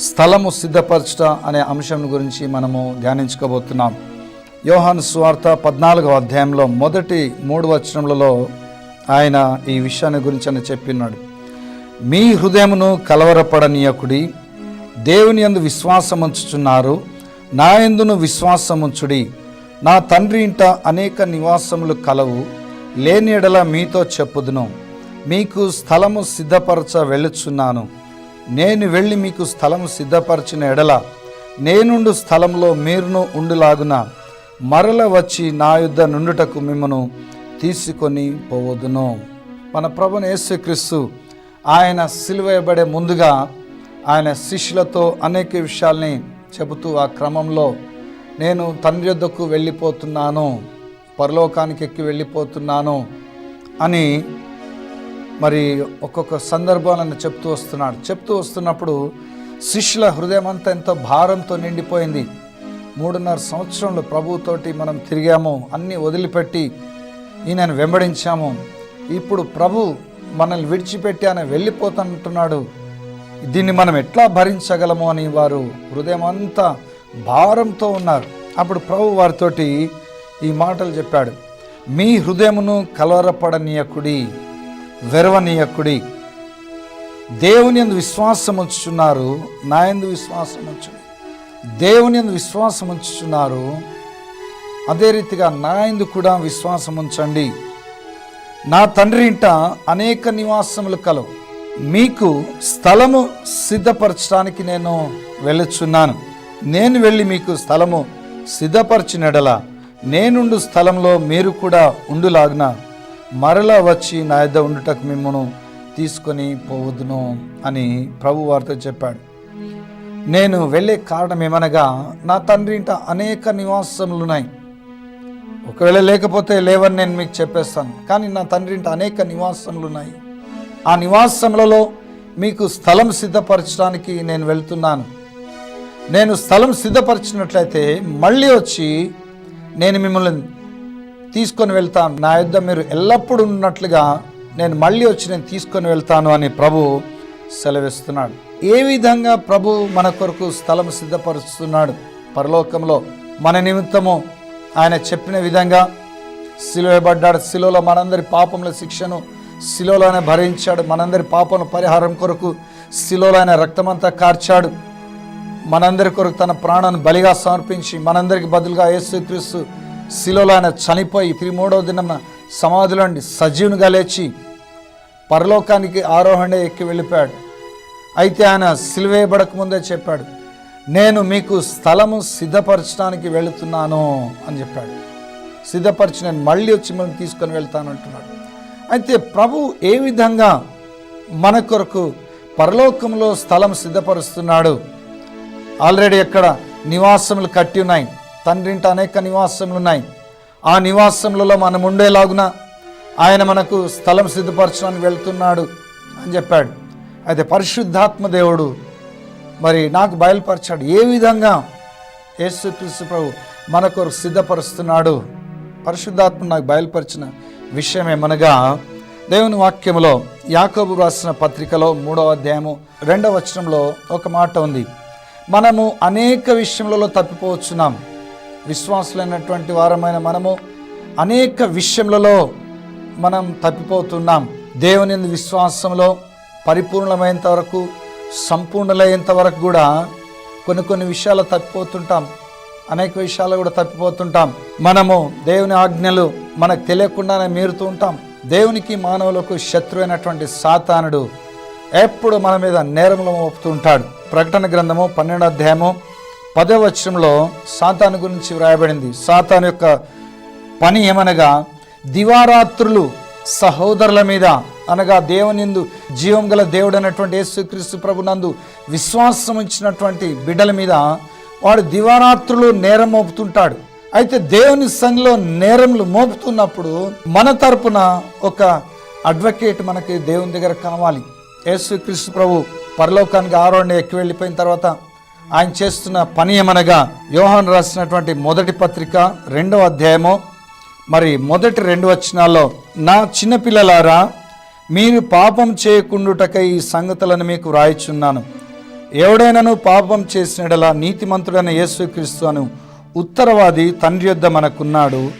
స్థలము సిద్ధపరచుట అనే అంశం గురించి మనము ధ్యానించుకోబోతున్నాం. యోహాను స్వార్త పద్నాలుగవ అధ్యాయంలో మొదటి మూడు వచనములలో ఆయన ఈ విషయాన్ని గురించి అని చెప్పినాడు. మీ హృదయమును కలవరపడనీయకుడి దేవుని యందు విశ్వాసముంచుచున్నారు నా ఎందును విశ్వాసముంచుడి. నా తండ్రి ఇంట అనేక నివాసములు కలవు లేని ఎడల మీతో చెప్పుదును. మీకు స్థలము సిద్ధపరచ వెళ్ళుచున్నాను. నేను వెళ్ళి మీకు స్థలము సిద్ధపరిచిన ఎడల నేనుండు స్థలంలో మీరును ఉండులాగున మరల వచ్చి నా యుద్ధ నుండుటకు మిమ్మను తీసుకొని పోవదును. మన ప్రభుని యేసుక్రీస్తు ఆయన సిలువేయబడే ముందుగా ఆయన శిష్యులతో అనేక విషయాల్ని చెబుతూ ఆ క్రమంలో నేను తండ్రి యొద్దకు వెళ్ళిపోతున్నాను పరలోకానికి ఎక్కి వెళ్ళిపోతున్నాను అని మరి ఒక్కొక్క సందర్భాలను చెప్తూ వస్తున్నాడు. చెప్తూ వస్తున్నప్పుడు శిష్యుల హృదయం అంతా ఎంతో భారంతో నిండిపోయింది. మూడున్నర సంవత్సరంలో ప్రభుతోటి మనం తిరిగాము. అన్నీ వదిలిపెట్టి ఈయనను వెంబడించాము. ఇప్పుడు ప్రభు మనల్ని విడిచిపెట్టి ఆయన వెళ్ళిపోతుంటున్నాడు దీన్ని మనం ఎట్లా భరించగలము అని వారు హృదయం అంతా భారంతో ఉన్నారు. అప్పుడు ప్రభు వారితోటి ఈ మాటలు చెప్పాడు. మీ హృదయమును కలవరపడనీయకుడి. వెరవనీయకుడి. దేవుని ఎందు విశ్వాసం ఉంచుచున్నారు నా ఎందు విశ్వాసం ఉంచు దేవుని ఎందు విశ్వాసం ఉంచుచున్నారు అదే రీతిగా నా ఎందు కూడా విశ్వాసం ఉంచండి. నా తండ్రి ఇంట అనేక నివాసములు కలవు. మీకు స్థలము సిద్ధపరచడానికి నేను వెళ్ళుచున్నాను. నేను వెళ్ళి మీకు స్థలము సిద్ధపరచినడల నేనుండు స్థలంలో మీరు కూడా ఉండులాగున మరలా వచ్చి నా యొద్ద ఉండుటకు మిమ్మను తీసుకొని పోవద్దును అని ప్రభు వారితో చెప్పాడు. నేను వెళ్ళే కారణం ఏమనగా నా తండ్రి ఇంట అనేక నివాసములు ఉన్నాయి ఒకవేళ లేకపోతే లేవని నేను మీకు చెప్పేస్తాను కానీ నా తండ్రి ఇంట అనేక నివాసములు ఉన్నాయి ఆ నివాసములలో మీకు స్థలం సిద్ధపరచడానికి నేను వెళ్తున్నాను. నేను స్థలం సిద్ధపరిచినట్లయితే మళ్ళీ వచ్చి నేను మిమ్మల్ని తీసుకొని వెళ్తాను. నా యుద్ధ మీరు ఎల్లప్పుడూ ఉన్నట్లుగా నేను మళ్ళీ వచ్చి నేను తీసుకొని వెళ్తాను అని ప్రభు సెలవిస్తున్నాడు. ఏ విధంగా ప్రభు మన కొరకు స్థలం సిద్ధపరుస్తున్నాడు? పరలోకంలో మన నిమిత్తము ఆయన చెప్పిన విధంగా సిలువబడ్డాడు. శిలువలో మనందరి పాపముల శిక్షను శిలోలోనే భరించాడు. మనందరి పాపను పరిహారం కొరకు శిలోలో ఆయన రక్తమంతా కార్చాడు. మనందరి కొరకు తన ప్రాణాన్ని బలిగా సమర్పించి మనందరికి బదులుగా యేసుక్రీస్తు శిలోలో ఆయన చనిపోయి తిరిగి మూడవ దినం సమాధిలోండి సజీవునిగా లేచి పరలోకానికి ఆరోహణ ఎక్కి వెళ్ళిపోయాడు. అయితే ఆయన సిలువేయబడక ముందే చెప్పాడు నేను మీకు స్థలము సిద్ధపరచడానికి వెళుతున్నాను అని చెప్పాడు. సిద్ధపరిచి నేను మళ్ళీ వచ్చి మనం తీసుకొని వెళ్తాను అంటున్నాడు. అయితే ప్రభు ఏ విధంగా మన కొరకు పరలోకంలో స్థలం సిద్ధపరుస్తున్నాడు? ఆల్రెడీ ఎక్కడ నివాసములు కట్టి ఉన్నాయి. తండ్రింట అనేక నివాసములు ఉన్నాయి ఆ నివాసములలో మనం ఉండేలాగున ఆయన మనకు స్థలం సిద్ధపరచడానికి వెళ్తున్నాడు అని చెప్పాడు. అయితే పరిశుద్ధాత్మ దేవుడు మరి నాకు బయలుపరిచాడు. ఏ విధంగా? యేసుక్రీస్తు ప్రభు మన కొరకు సిద్ధపరుస్తున్నాడు. పరిశుద్ధాత్మ నాకు బయలుపరిచిన విషయం ఏమనగా దేవుని వాక్యంలో యాకోబు రాసిన పత్రికలో మూడవ అధ్యాయము రెండవ వచనంలో ఒక మాట ఉంది. మనము అనేక విషయములలో తప్పిపోవచ్చున్నాం. విశ్వాసులైనటువంటి వారమైన మనము అనేక విషయములలో మనం తప్పిపోతున్నాం. దేవుని విశ్వాసంలో పరిపూర్ణమైనంత వరకు సంపూర్ణులయ్యేంత వరకు కూడా కొన్ని కొన్ని విషయాలు తప్పిపోతుంటాం. అనేక విషయాలు కూడా తప్పిపోతుంటాం. మనము దేవుని ఆజ్ఞలు మనకు తెలియకుండానే మీరుతూ ఉంటాం. దేవునికి మానవులకు శత్రువైనటువంటి సాతానుడు ఎప్పుడు మన మీద నేరములు మోపుతూ ఉంటాడు. ప్రకటన గ్రంథము పన్నెండు అధ్యాయము పదో వచనంలో సాతాను గురించి వ్రాయబడింది. సాతాను యొక్క పని ఏమనగా దివారాత్రులు సహోదరుల మీద అనగా దేవునిందు జీవం గల దేవుడు అన్నటువంటి యేసుక్రీస్తు ప్రభునందు విశ్వాసం ఇచ్చినటువంటి బిడ్డల మీద వాడు దివారాత్రులు నేరం మోపుతుంటాడు. అయితే దేవుని సంఘంలో నేరములు మోపుతున్నప్పుడు మన తరపున ఒక అడ్వకేట్ మనకి దేవుని దగ్గర కావాలి. యేసుక్రీస్తు ప్రభు పరలోకానికి ఆరోహణ ఎక్కి వెళ్ళిపోయిన తర్వాత ఆయన చేస్తున్న పని ఏమనగా యోహాన్ రాసినటువంటి మొదటి పత్రిక రెండవ అధ్యాయము. మరి మొదటి రెండు వచనాల్లో నా చిన్నపిల్లలారా మీరు పాపం చేయకుండుటకై ఈ సంగతులను మీకు వ్రాయిచున్నాను. ఎవడైనాను పాపం చేసినడలా నీతిమంతుడైన యేసుక్రీస్తు అను ఉత్తరవాది తండ్రి యొద్ద మనకున్నాడు.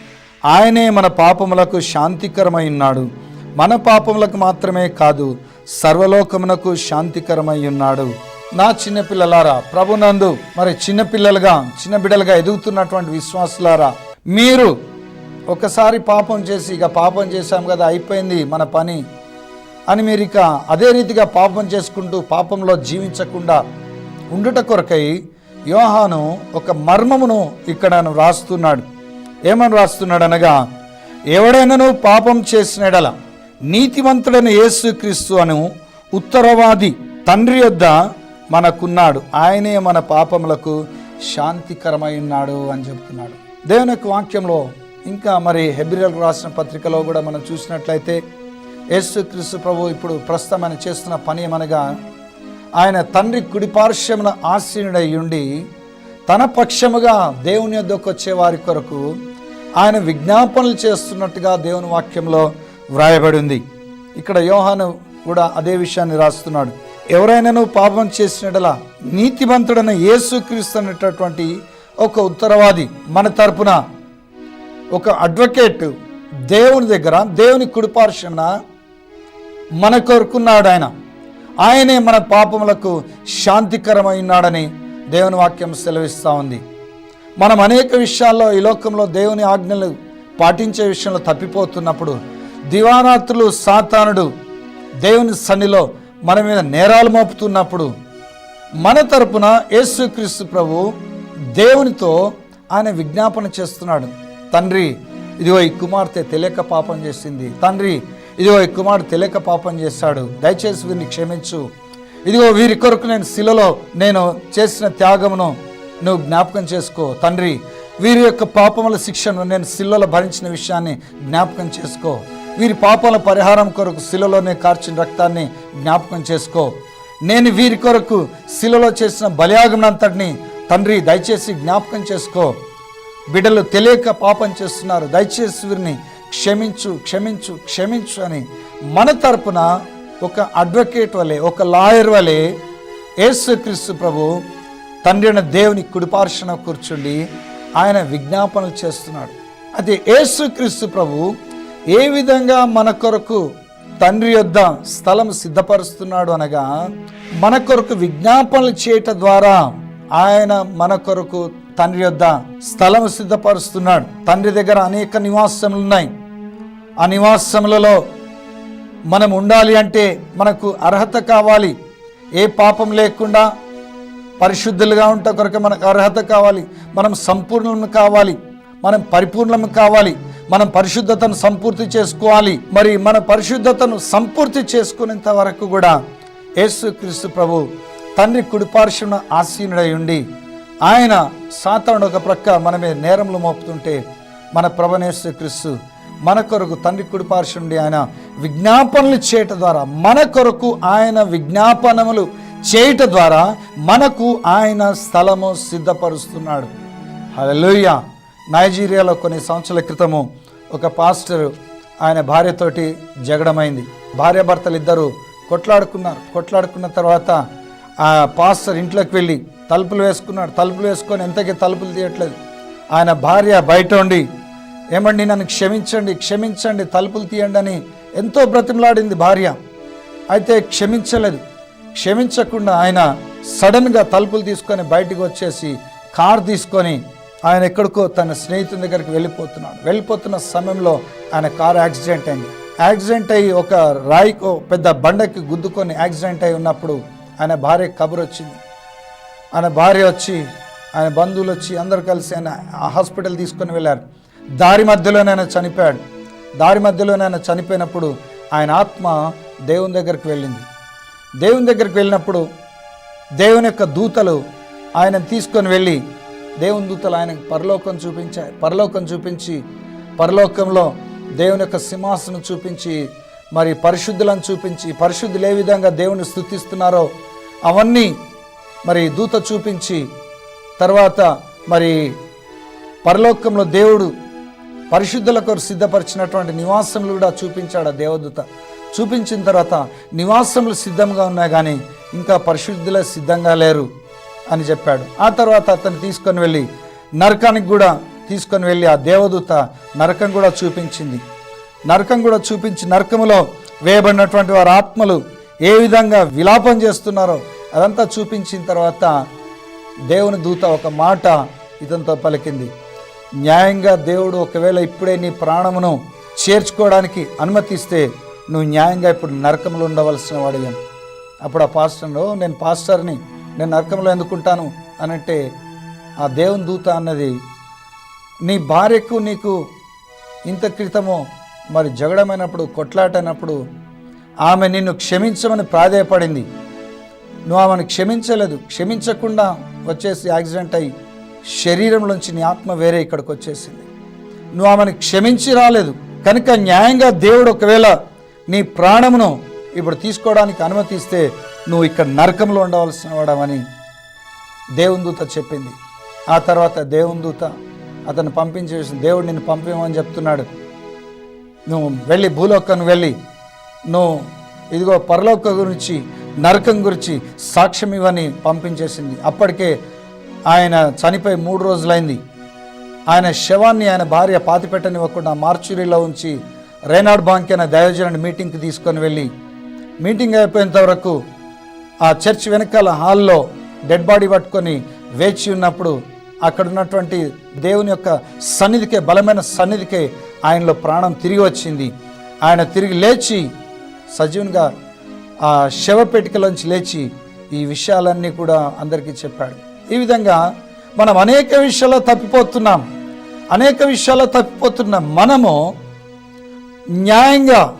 ఆయనే మన పాపములకు శాంతికరమై ఉన్నాడు. మన పాపములకు మాత్రమే కాదు సర్వలోకమునకు శాంతికరమై ఉన్నాడు. నా చిన్నపిల్లలారా ప్రభునందు మరి చిన్నపిల్లలుగా చిన్న బిడ్డలుగా ఎదుగుతున్నటువంటి విశ్వాసులారా మీరు ఒకసారి పాపం చేసి ఇక పాపం చేశాం కదా అయిపోయింది మన పని అని మీరు ఇక అదే రీతిగా పాపం చేసుకుంటూ పాపంలో జీవించకుండా ఉండుట కొరకై యోహాను ఒక మర్మమును ఇక్కడ రాస్తున్నాడు. ఏమని రాస్తున్నాడు అనగా ఎవడైనాను పాపం చేసినడల నీతివంతుడైన యేసుక్రీస్తు అను ఉత్తరవాది తండ్రి యొద్ద మనకున్నాడు. ఆయనే మన పాపములకు శాంతికరమై ఉన్నాడు అని చెప్తున్నాడు దేవుని యొక్క వాక్యంలో ఇంకా మరి హెబ్రియల్ రాసిన పత్రికలో కూడా మనం చూసినట్లయితే యేసు క్రీస్తు ప్రభు ఇప్పుడు ప్రస్తుతం ఆయన చేస్తున్న పని ఏమనగా ఆయన తండ్రి కుడిపార్శ్వమున ఆశీనుడై ఉండి తన పక్షముగా దేవుని యొద్దకు వచ్చే వారి కొరకు ఆయన విజ్ఞాపనలు చేస్తున్నట్టుగా దేవుని వాక్యంలో వ్రాయబడి ఉంది. ఇక్కడ యోహాను కూడా అదే విషయాన్ని రాస్తున్నాడు. ఎవరైనాను పాపం చేసినట్లా నీతిమంతుడైన యేసుక్రీస్తు అనేటటువంటి ఒక ఉత్తరవాది మన తరపున ఒక అడ్వకేట్ దేవుని దగ్గర దేవుని కుడిపార్శ్వన మన కోరుకున్నాడు ఆయన. ఆయనే మన పాపములకు శాంతికరమైనాడని దేవుని వాక్యం సెలవిస్తూ ఉంది. మనం అనేక విషయాల్లో ఈ లోకంలో దేవుని ఆజ్ఞలు పాటించే విషయంలో తప్పిపోతున్నప్పుడు దివారాత్రులు సాతానుడు దేవుని సన్నిలో మన మీద నేరాలు మోపుతున్నప్పుడు మన తరపున యేసుక్రీస్తు ప్రభు దేవునితో ఆయన విజ్ఞాపన చేస్తున్నాడు. తండ్రి ఇదిగో ఈ కుమార్తె తెలియక పాపం చేసింది. తండ్రి ఇదిగో ఈ కుమారుడు తెలియక పాపం చేశాడు. దయచేసి వీరిని క్షమించు. ఇదిగో వీరి కొరకు నేను శిలలో నేను చేసిన త్యాగమును నువ్వు జ్ఞాపకం చేసుకో. తండ్రి వీరి యొక్క పాపముల శిక్షను నేను శిలలో భరించిన విషయాన్ని జ్ఞాపకం చేసుకో. వీరి పాపాల పరిహారం కొరకు శిలలోనే కార్చిన రక్తాన్ని జ్ఞాపకం చేసుకో. నేను వీరి కొరకు శిలలో చేసిన బలియాగమనంతటిని తండ్రి దయచేసి జ్ఞాపకం చేసుకో. బిడ్డలు తెలియక పాపం చేస్తున్నారు. దయచేసి వీరిని క్షమించు క్షమించు క్షమించు అని మన తరపున ఒక అడ్వకేట్ వలె ఒక లాయర్ వలె యేసుక్రీస్తు ప్రభు తండ్రి అయిన దేవుని కుడిపార్షణ కూర్చుండి ఆయన విజ్ఞాపనలు చేస్తున్నాడు. అది యేసుక్రీస్తు ప్రభు ఏ విధంగా మన కొరకు తండ్రి యొద్ద స్థలం సిద్ధపరుస్తున్నాడు అనగా మన కొరకు విజ్ఞాపనలు చేయటం ద్వారా ఆయన మన కొరకు తండ్రి యొద్ద స్థలం సిద్ధపరుస్తున్నాడు. తండ్రి దగ్గర అనేక నివాసములు ఉన్నాయి ఆ నివాసములలో మనం ఉండాలి అంటే మనకు అర్హత కావాలి. ఏ పాపం లేకుండా పరిశుద్ధులుగా ఉంట కొరకు మనకు అర్హత కావాలి. మనం సంపూర్ణం కావాలి. మనం పరిపూర్ణం కావాలి. మనం పరిశుద్ధతను సంపూర్తి చేసుకోవాలి. మరి మన పరిశుద్ధతను సంపూర్తి చేసుకునేంత వరకు కూడా యేసుక్రీస్తు ప్రభు తండ్రి కుడిపార్శ్వన ఆసీనుడై ఉండి ఆయన సాతానుడు ఒక ప్రక్క మనమే నేరంలో మోపుతుంటే మన ప్రభనేశ్వర క్రీస్తు మన కొరకు తండ్రి కుడిపార్శ్వండి ఆయన విజ్ఞాపనలు చేయట ద్వారా మన కొరకు ఆయన విజ్ఞాపనములు చేయట ద్వారా మనకు ఆయన స్థలము సిద్ధపరుస్తున్నాడు. హలోయ్యా నైజీరియాలో కొన్ని సంవత్సరాల క్రితము ఒక పాస్టర్ ఆయన భార్యతోటి జగడమైంది. భార్యాభర్తలు ఇద్దరు కొట్లాడుకున్నారు కొట్లాడుకున్న తర్వాత ఆ పాస్టర్ ఇంట్లోకి వెళ్ళి తలుపులు వేసుకున్నాడు. తలుపులు వేసుకొని ఎంతకీ తలుపులు తీయట్లేదు. ఆయన భార్య బయట ఉండి ఏమండి నన్ను క్షమించండి క్షమించండి తలుపులు తీయండి అని ఎంతో బ్రతిమలాడింది భార్య. అయితే క్షమించలేదు. క్షమించకుండా ఆయన సడన్గా తలుపులు తీసుకొని బయటికి వచ్చేసి కార్ తీసుకొని ఆయన ఎక్కడికో తన స్నేహితుని దగ్గరికి వెళ్ళిపోతున్నాడు. వెళ్ళిపోతున్న సమయంలో ఆయన కారు యాక్సిడెంట్ అయింది. యాక్సిడెంట్ అయ్యి ఒక రాయికో పెద్ద బండకి గుద్దుకొని యాక్సిడెంట్ అయి ఉన్నప్పుడు ఆయన భార్య కబురు వచ్చింది. ఆయన భార్య వచ్చి ఆయన బంధువులు వచ్చి అందరు కలిసి ఆయన హాస్పిటల్ తీసుకొని వెళ్ళారు. దారి మధ్యలోనే ఆయన చనిపోయాడు. దారి మధ్యలోనే ఆయన చనిపోయినప్పుడు ఆయన ఆత్మ దేవుని దగ్గరికి వెళ్ళింది. దేవుని దగ్గరికి వెళ్ళినప్పుడు దేవుని యొక్క దూతలు ఆయన తీసుకొని వెళ్ళి దేవుని దూతలు ఆయనకు పరలోకం చూపించాయి పరలోకం చూపించి పరలోకంలో దేవుని యొక్క సింహాసనం చూపించి మరి పరిశుద్ధులను చూపించి పరిశుద్ధులు ఏ విధంగా దేవుని స్థుతిస్తున్నారో అవన్నీ మరి దూత చూపించి తర్వాత మరి పరలోకంలో దేవుడు పరిశుద్ధుల కొరకు సిద్ధపరిచినటువంటి నివాసములు కూడా చూపించాడు ఆ దేవదూత. చూపించిన తర్వాత నివాసములు సిద్ధంగా ఉన్నాయి కానీ ఇంకా పరిశుద్ధుల సిద్ధంగా లేరు. అని చెప్పాడు. ఆ తర్వాత అతను తీసుకొని వెళ్ళి నరకానికి కూడా తీసుకొని వెళ్ళి ఆ దేవదూత నరకం కూడా చూపించింది. నరకం కూడా చూపించి నరకములో వేయబడినటువంటి వారి ఆత్మలు ఏ విధంగా విలాపం చేస్తున్నారో అదంతా చూపించిన తర్వాత దేవుని దూత ఒక మాట ఇతనితో పలికింది. న్యాయంగా దేవుడు ఒకవేళ ఇప్పుడే నీ ప్రాణమును చేర్చుకోవడానికి అనుమతిస్తే నువ్వు న్యాయంగా ఇప్పుడు నరకంలో ఉండవలసిన వాడిగా అప్పుడు ఆ పాస్టర్ను నేను పాస్టర్ని నేను నరకంలో ఎందుకుంటాను అనంటే ఆ దేవుని దూత అన్నది నీ భార్యకు నీకు ఇంత క్రితము మరి జగడమైనప్పుడు కొట్లాటైనప్పుడు ఆమె నిన్ను క్షమించమని ప్రాధేయపడింది. నువ్వు ఆమెను క్షమించలేదు క్షమించకుండా వచ్చేసి యాక్సిడెంట్ అయ్యి శరీరంలోంచి నీ ఆత్మ వేరే ఇక్కడికి వచ్చేసింది. నువ్వు ఆమెను క్షమించి రాలేదు కనుక న్యాయంగా దేవుడు ఒకవేళ నీ ప్రాణమును ఇప్పుడు తీసుకోవడానికి అనుమతిస్తే నువ్వు ఇక్కడ నరకంలో ఉండవలసిన వాడవని దేవుని దూత చెప్పింది. ఆ తర్వాత దేవుని దూత అతను పంపించేసి దేవుడు నిన్ను పంపేమని చెప్తున్నాడు. నువ్వు వెళ్ళి భూలోకను వెళ్ళి నువ్వు ఇదిగో పరలోక గురించి నరకం గురించి సాక్ష్యం ఇవ్వని పంపించేసింది. అప్పటికే ఆయన చనిపోయి మూడు రోజులైంది. ఆయన శవాన్ని ఆయన భార్య పాతిపెట్టనివ్వకుండా మార్చురీలో ఉంచి రేనాడ్ బాంక్ అనే దయోజనుడి మీటింగ్కి తీసుకొని వెళ్ళి మీటింగ్ అయిపోయేంత వరకు ఆ చర్చ్ వెనకాల హాల్లో డెడ్ బాడీ పట్టుకొని వేచి ఉన్నప్పుడు అక్కడ ఉన్నటువంటి దేవుని యొక్క సన్నిధికే బలమైన సన్నిధికే ఆయనలో ప్రాణం తిరిగి వచ్చింది. ఆయన తిరిగి లేచి సజీవునిగా ఆ శవపేటికలోంచి లేచి ఈ విషయాలన్నీ కూడా అందరికీ చెప్పాడు. ఈ విధంగా మనం అనేక విషయాల్లో తప్పిపోతున్నాం. అనేక విషయాల్లో తప్పిపోతున్న మనము న్యాయంగా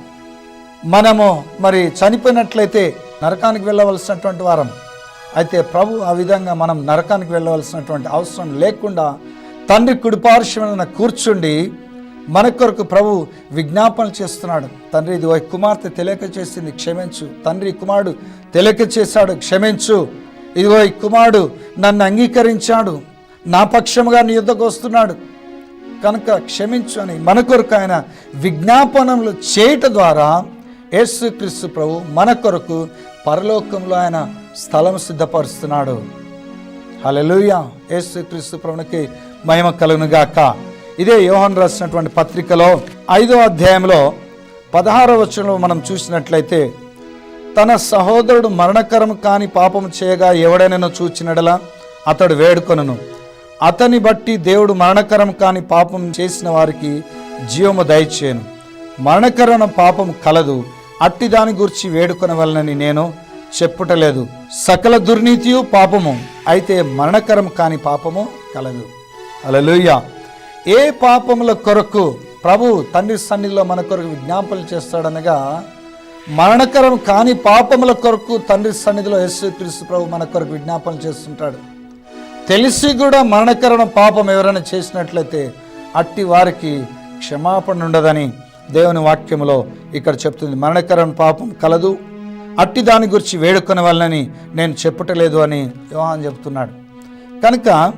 మనము మరి చనిపోయినట్లయితే నరకానికి వెళ్ళవలసినటువంటి వారం. అయితే ప్రభు ఆ విధంగా మనం నరకానికి వెళ్ళవలసినటువంటి అవసరం లేకుండా తండ్రి కుడిపార్శ్వమైన కూర్చుండి మన కొరకు ప్రభు విజ్ఞాపనలు చేస్తున్నాడు. తండ్రి ఇది ఓ కుమార్తె తెలియక చేసింది క్షమించు. తండ్రి కుమారుడు తెలియక చేశాడు క్షమించు. ఇదిగో ఈ కుమారుడు నన్ను అంగీకరించాడు. నా పక్షముగా నీ యుద్ధకు వస్తున్నాడు. కనుక క్షమించు అని మన కొరకు ఆయన విజ్ఞాపనములు చేయట ద్వారా యేసుక్రీస్తు ప్రభు మన కొరకు పరలోకంలో ఆయన స్థలం సిద్ధపరుస్తున్నాడు. హలలుయ యేసుక్రీస్తు ప్రభునికి మహిమ కలుగునుగాక. ఇదే యోహన్ రాసినటువంటి పత్రికలో ఐదో అధ్యాయంలో పదహార వచనంలో మనం చూసినట్లయితే తన సహోదరుడు మరణకరం కాని పాపం చేయగా ఎవడైనా చూచినడలా అతడు వేడుకొనును. అతని బట్టి దేవుడు మరణకరం కాని పాపం చేసిన వారికి జీవము దయచేయను. మరణకరణ పాపం కలదు. అట్టి దాని గురించి వేడుకొనవలనని నేను చెప్పుటలేదు. సకల దుర్నీతియు పాపము అయితే మరణకరం కాని పాపము కలదు. అలలుయ ఏ పాపముల కొరకు ప్రభు తండ్రి సన్నిధిలో మన కొరకు విజ్ఞాపనలు చేస్తాడనగా మరణకరం కాని పాపముల కొరకు తండ్రి సన్నిధిలో యేసు క్రీస్తు ప్రభు మన కొరకు విజ్ఞాపనలు చేస్తుంటాడు. తెలిసి కూడా మరణకరణ పాపం ఎవరైనా చేసినట్లయితే అట్టి వారికి క్షమాపణ ఉండదని దేవుని వాక్యములో ఇక్కడ చెప్తుంది మరణకరం పాపం కలదు. అట్టి దాని గురించి వేడుకొని వాళ్ళని నేను చెప్పటలేదు అని యోహాన్ చెప్తున్నాడు. కనుక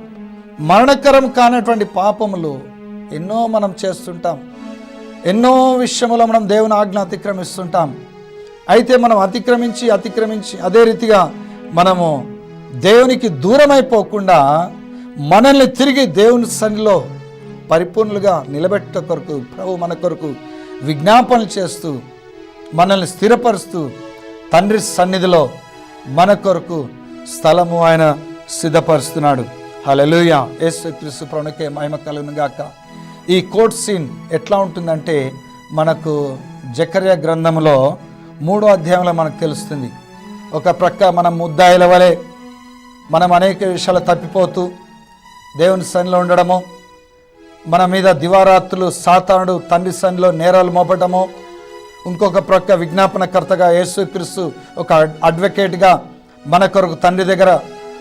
మరణకరం కానటువంటి పాపములు ఎన్నో మనం చేస్తుంటాం. ఎన్నో విషయములో మనం దేవుని ఆజ్ఞ అతిక్రమిస్తుంటాం. అయితే మనం అతిక్రమించి అతిక్రమించి అదే రీతిగా మనము దేవునికి దూరమైపోకుండా మనల్ని తిరిగి దేవుని సన్నిలో పరిపూర్ణులుగా నిలబెట్ట కొరకు ప్రభు మన కొరకు విజ్ఞాపనలు చేస్తూ మనల్ని స్థిరపరుస్తూ తండ్రి సన్నిధిలో మన కొరకు స్థలము ఆయన సిద్ధపరుస్తున్నాడు. హలలుయ యేసు క్రీస్తు ప్రభునికే మహిమ కలుగును గాక. ఈ కోర్ట్ సీన్ ఎట్లా ఉంటుందంటే మనకు జకర్య గ్రంథంలో మూడో అధ్యాయంలో మనకు తెలుస్తుంది. ఒక ప్రక్క మనం ముద్దాయిల వలె మనం అనేక విషయాలు తప్పిపోతూ దేవుని సన్నిలో ఉండడము మన మీద దివారాత్రులు సాతానుడు తండ్రి సన్నిలో నేరాలు మోపటము ఇంకొక ప్రక్క విజ్ఞాపనకర్తగా యేసుక్రీస్తు ఒక అడ్వకేట్గా మన కొరకు తండ్రి దగ్గర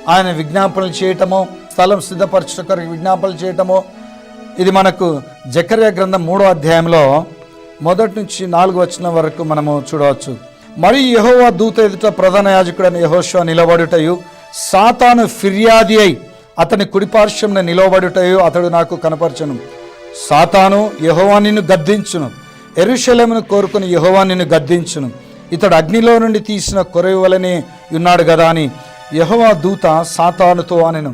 ఆయన విజ్ఞాపనలు చేయటము స్థలం సిద్ధపరచడం కొరకు విజ్ఞాపనలు చేయటము ఇది మనకు జకర్య గ్రంథం మూడో అధ్యాయంలో మొదటి నుంచి నాలుగు వచ్చిన వరకు మనము చూడవచ్చు. మరి యహోవా దూత ఎదుట ప్రధాన యాజకుడైన యెహోషువ నిలబడుటయు సాతాను ఫిర్యాది అయి అతని కుడిపార్శ్వంన నిలవబడుటయో అతడు నాకు కనపరచను. సాతాను యెహోవా నిన్ను గద్దించును. ఎరుషలేమును కోరుకుని యెహోవా నిన్ను గద్దించును. ఇతడు అగ్నిలో నుండి తీసిన కొరవి వలనే ఉన్నాడు కదా అని యహోవా దూత సాతానుతో అనెను.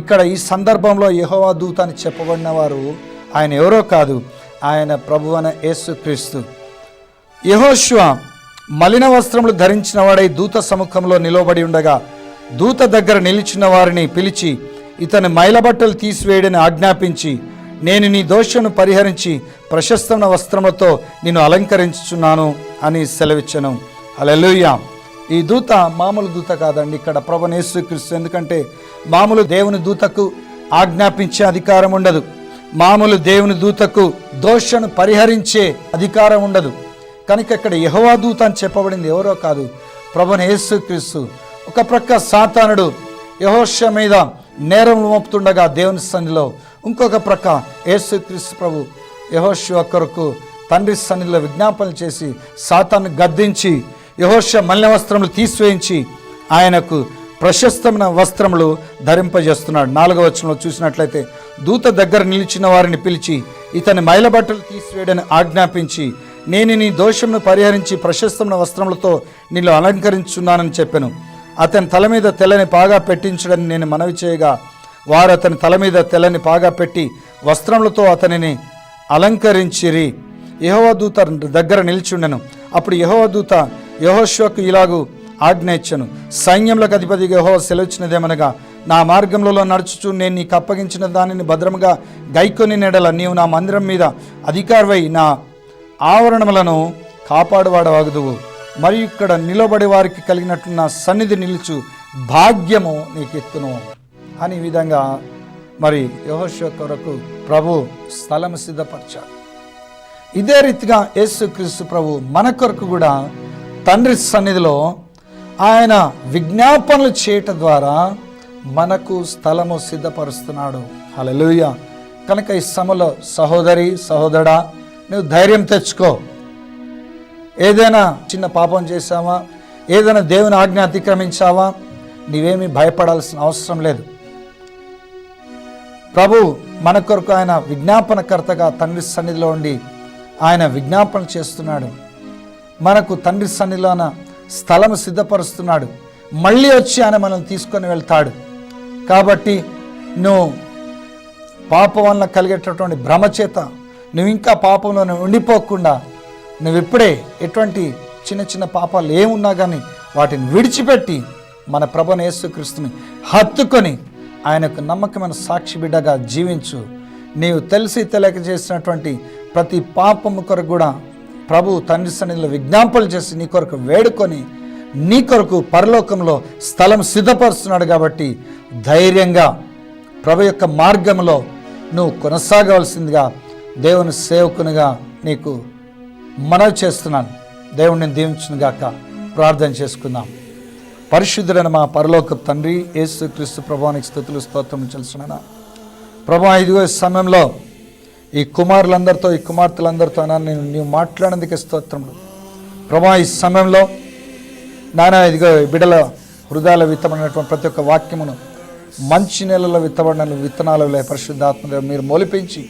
ఇక్కడ ఈ సందర్భంలో యహోవా దూత అని చెప్పబడిన వారు ఆయన ఎవరో కాదు ఆయన ప్రభువన యేసుక్రీస్తు యహోశ్వ మలిన వస్త్రములు ధరించిన వాడై దూత సముఖంలో నిలబడి ఉండగా దూత దగ్గర నిలిచిన వారిని పిలిచి ఇతని మైలబట్టలు తీసివేయడని ఆజ్ఞాపించి నేను నీ దోషను పరిహరించి ప్రశస్తమైన వస్త్రములతో నిన్ను అలంకరించుచున్నాను అని సెలవిచ్చను. హల్లెలూయా. ఈ దూత మామూలు దూత కాదండి ఇక్కడ ప్రభనేశ్వరిస్తూ ఎందుకంటే మామూలు దేవుని దూతకు ఆజ్ఞాపించే అధికారం ఉండదు. మామూలు దేవుని దూతకు దోషను పరిహరించే అధికారం ఉండదు. కనుక ఇక్కడ యహోవా దూత అని చెప్పబడింది ఎవరో కాదు ప్రభుని యేసుక్రీస్తు. ఒక ప్రక్క సాతానుడు యహోష మీద నేరం మోపుతుండగా దేవుని సన్నిలో ఇంకొక ప్రక్క యేసుక్రీస్తు ప్రభు యహోష కొరకు తండ్రి సన్నిలో విజ్ఞాపనలు చేసి సాతాను గద్దించి యహోష మల్లె వస్త్రములు తీసివేయించి ఆయనకు ప్రశస్తమైన వస్త్రములు ధరింపజేస్తున్నాడు. నాలుగవ వచనంలో చూసినట్లయితే దూత దగ్గర నిలిచిన వారిని పిలిచి ఇతని మైలబట్టలు తీసివేయడని ఆజ్ఞాపించి నేను నీ దోషమును పరిహరించి ప్రశస్తమైన వస్త్రములతో నిన్ను అలంకరించున్నానని చెప్పాను. అతని తల మీద తెల్లని పాగా పెట్టించడని నేను మనవి చేయగా వారు అతని తల మీద తెల్లని పాగా పెట్టి వస్త్రములతో అతనిని అలంకరించిరి. యహోవదూత దగ్గర నిల్చుండెను. అప్పుడు యహోవదూత యహోశ్వకు ఇలాగు ఆజ్ఞ ఇచ్చను. సైన్యములకు అధిపతి యహో సెలవిచ్చినదేమనగా నా మార్గంలో నడుచుచు నేను నీకు అప్పగించిన దానిని భద్రముగా గైకొని నెడల నీవు నా మందిరం మీద అధికారవై నా ఆవరణములను కాపాడువాడవగదువు. మరియు ఇక్కడ నిలబడి వారికి కలిగినట్లు నా సన్నిధి నిలుచు భాగ్యము నీకెత్తును అని విధంగా మరి యహోశ్వ కొరకు ప్రభు స్థలం సిద్ధపరచాడు. ఇదే రీతిగా యేసుక్రీస్తు ప్రభు మన కొరకు కూడా తండ్రి సన్నిధిలో ఆయన విజ్ఞాపనలు చేయటం ద్వారా మనకు స్థలము సిద్ధపరుస్తున్నాడు. అలలుయ కనుక ఈ సమలో సహోదరి సహోదరా నువ్వు ధైర్యం తెచ్చుకో. ఏదైనా చిన్న పాపం చేశావా? ఏదైనా దేవుని ఆజ్ఞ అతిక్రమించావా? నీవేమీ భయపడాల్సిన అవసరం లేదు. ప్రభు మన కొరకు ఆయన విజ్ఞాపనకర్తగా తండ్రి సన్నిధిలో ఉండి ఆయన విజ్ఞాపన చేస్తున్నాడు. మనకు తండ్రి సన్నిధిలోన స్థలం సిద్ధపరుస్తున్నాడు. మళ్ళీ వచ్చి ఆయన మనల్ని తీసుకొని వెళ్తాడు. కాబట్టి నువ్వు పాపం వల్ల కలిగేటటువంటి భ్రమ చేత నువ్వు ఇంకా పాపంలోనే ఉండిపోకుండా నువ్వు ఇప్పుడే ఎటువంటి చిన్న చిన్న పాపాలు ఏమున్నా కానీ వాటిని విడిచిపెట్టి మన ప్రభుని యేసుక్రీస్తుని హత్తుకొని ఆయనకు నమ్మకమైన సాక్షి బిడ్డగా జీవించు. నీవు తెలిసి తెలియక చేసినటువంటి ప్రతి పాపము కొరకు కూడా ప్రభు తండ్రి సన్నిధిలో విజ్ఞాపనలు చేసి నీ కొరకు వేడుకొని నీ కొరకు పరలోకంలో స్థలం సిద్ధపరుస్తున్నాడు కాబట్టి ధైర్యంగా ప్రభు యొక్క మార్గంలో నువ్వు కొనసాగవలసిందిగా దేవుని సేవకునిగా నీకు మనవి చేస్తున్నాను. దేవుడిని దీవించును గాక ప్రార్థన చేసుకుందాం. పరిశుద్ధుడైన మా పరలోక తండ్రి యేసు క్రీస్తు ప్రభానికి స్థుతులు స్తోత్రం చేస్తున్నాను ప్రభా ఇదిగో ఈ సమయంలో ఈ కుమారులందరితో ఈ కుమార్తెలందరితో నేను నీవు మాట్లాడేందుకు స్తోత్రములు. ప్రభా ఈ సమయంలో నానా ఇదిగో ఈ బిడల హృదయాల విత్తబడినటువంటి ప్రతి ఒక్క వాక్యమును మంచి నెలలో విత్తబడిన విత్తనాలలో పరిశుద్ధాత్మ మీరు మొలిపించి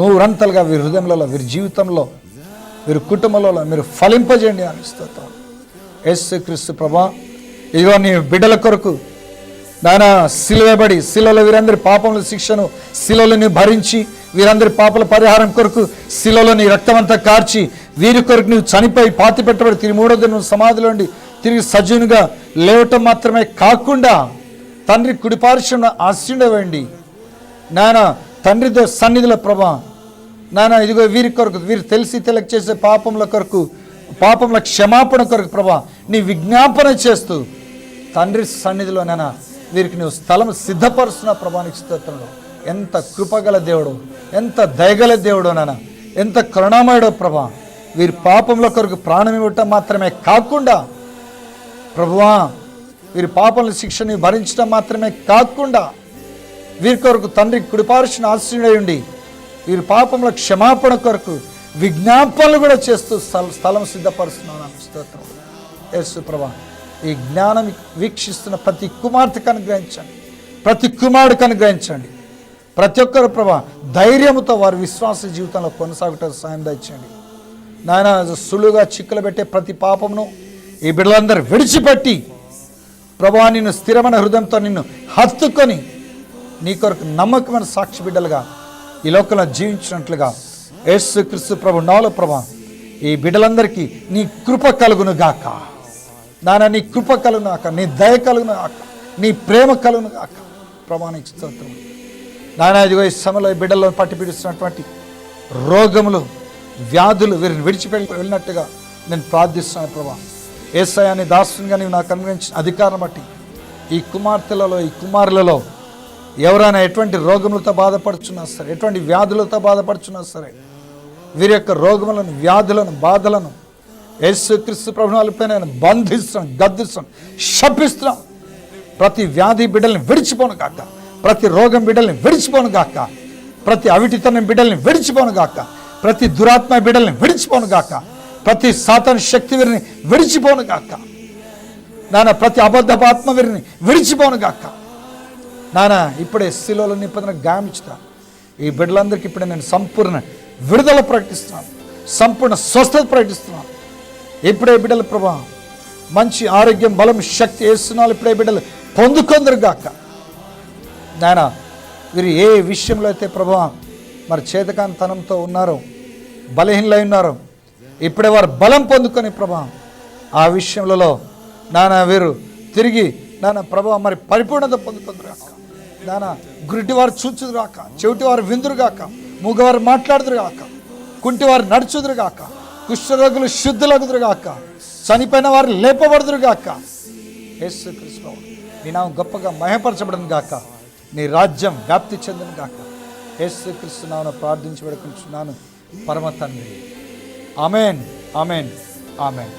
నూరంతలుగా వీరి హృదయంలో వీరి జీవితంలో మీరు కుటుంబంలో మీరు ఫలింపజేయండి అని స్తోత్రం. ఎస్ క్రీస్తు ప్రభా ఇదిగో నీ బిడ్డల కొరకు నాయన సిలువబడి శిలలో వీరందరి పాపముల శిక్షను శిలలని భరించి వీరందరి పాపల పరిహారం కొరకు శిలలో నీ రక్తమంతా కార్చి వీరి కొరకు నువ్వు చనిపోయి పాతి పెట్టబడి తిరిగి మూడో నువ్వు సమాధిలోండి తిరిగి సజీవునిగా లేవటం మాత్రమే కాకుండా తండ్రి కుడిపార్శ్వన ఆశీండవండి నాయన తండ్రి సన్నిధిలో ప్రభా నానా ఇదిగో వీరి కొరకు వీరు తెలిసి తెలియక చేసే పాపముల కొరకు పాపముల క్షమాపణ కొరకు ప్రభా నీ విజ్ఞాపన చేస్తూ తండ్రి సన్నిధిలో నాయన వీరికి నువ్వు స్థలం సిద్ధపరుస్తున్న ప్రభానికి స్తోత్రంలో ఎంత కృపగల దేవుడు ఎంత దయగల దేవుడు నాన్న ఎంత కరుణామయుడో ప్రభా. వీరి పాపముల కొరకు ప్రాణం ఇవ్వటం మాత్రమే కాకుండా ప్రభువా వీరి పాపముల శిక్షని భరించడం మాత్రమే కాకుండా వీరి కొరకు తండ్రి కుడిపార్చిన ఆశ్రయుడై వీరి పాపముల క్షమాపణ కొరకు విజ్ఞాపనలు కూడా చేస్తూ స్థల స్థలం సిద్ధపరుస్తున్నాను స్తోత్రం. యేసు ప్రభా ఈ జ్ఞానం వీక్షిస్తున్న ప్రతి కుమార్తెకు అనుగ్రహించండి. ప్రతి కుమారుడికి అనుగ్రహించండి. ప్రతి ఒక్కరు ప్రభా ధైర్యముతో వారి విశ్వాస జీవితంలో కొనసాగటం సాయం దండి నాయన సులువుగా చిక్కులు పెట్టే ప్రతి పాపమును ఈ బిడ్డలందరూ విడిచిపెట్టి ప్రభా నిన్ను స్థిరమైన హృదయంతో నిన్ను హత్తుకొని నీ కొరకు నమ్మకమైన సాక్షి బిడ్డలుగా ఈ లోకంలో జీవించినట్లుగా యేసు క్రీస్తు ప్రభు నాలో ప్రభా ఈ బిడ్డలందరికీ నీ కృప కలుగును గాక నాన్న నీ కృప కలుగును గాక నీ దయ కలుగును గాక నీ ప్రేమ కలుగును గాక ప్రభానికి స్తోత్రం. నాయన ఇదిగో ఈ సమయంలో బిడ్డల్లో పట్టి పీడిస్తున్నటువంటి రోగములు వ్యాధులు వీరిని విడిచిపెట్టి వెళ్ళినట్టుగా నేను ప్రార్థిస్తున్నాను ప్రభా. ఏసయాన్ని దాసునిగా నీవు నాకు అనుగ్రహించిన అధికారం బట్టి ఈ కుమార్తెలలో ఈ కుమారులలో ఎవరైనా ఎటువంటి రోగములతో బాధపడుచున్నా సరే ఎటువంటి వ్యాధులతో బాధపడుచున్నా సరే వీరి యొక్క రోగములను వ్యాధులను బాధలను యేసుక్రీస్తు ప్రభుత్వాలపై నేను బంధిస్తున్నాను గద్దిస్తున్నాను శపిస్తున్నాం ప్రతి వ్యాధి బిడ్డల్ని విడిచిపోను కాక ప్రతి రోగం బిడ్డల్ని విడిచిపోను కాక ప్రతి అవిటితనం బిడ్డల్ని విడిచిపోను కాక ప్రతి దురాత్మ బిడ్డల్ని విడిచిపోను కాక ప్రతి సాతన శక్తి వీరిని విడిచిపోను కాక నాన్న ప్రతి అబద్ధపాత్మ వీరిని విడిచిపోను కాక నానా ఇప్పుడే శిలోలో నింపదిన గామించుతా. ఈ బిడ్డలందరికీ ఇప్పుడే నేను సంపూర్ణ విడుదల ప్రకటిస్తున్నాను. సంపూర్ణ స్వస్థత ప్రకటిస్తున్నాను. ఇప్పుడే బిడ్డల ప్రభా మంచి ఆరోగ్యం బలం శక్తి వేస్తున్నారు ఇప్పుడే బిడ్డలు పొందుకొందరు గాక. నాయన వీరు ఏ విషయంలో అయితే ప్రభా మరి చేతకాంతనంతో ఉన్నారో బలహీనలై ఉన్నారో ఇప్పుడే వారు బలం పొందుకొని ప్రభా ఆ విషయంలో నానా వీరు తిరిగి నాన్న ప్రభా మరి పరిపూర్ణత పొందుకుందరు దాన గురిటివారు గుడ్డివారు చూచుదురు చెవిటివారు విందురు గాక మూగవారు మాట్లాడుదురు కుంటివారు నడుచుదురు గాక కుష్ఠరోగులు శుద్ధులగుదురు చనిపోయిన వారు లేపబడుదురు గాక యేసు కృష్ణ నీ నామం గొప్పగా మహపరచబడను గాక నీ రాజ్యం వ్యాప్తి చెందను గాక యేసు కృష్ణ ప్రార్థించి పెడుకుంటున్నాను పరమ తండ్రి. ఆమెన్. ఆమెన్. ఆమెన్.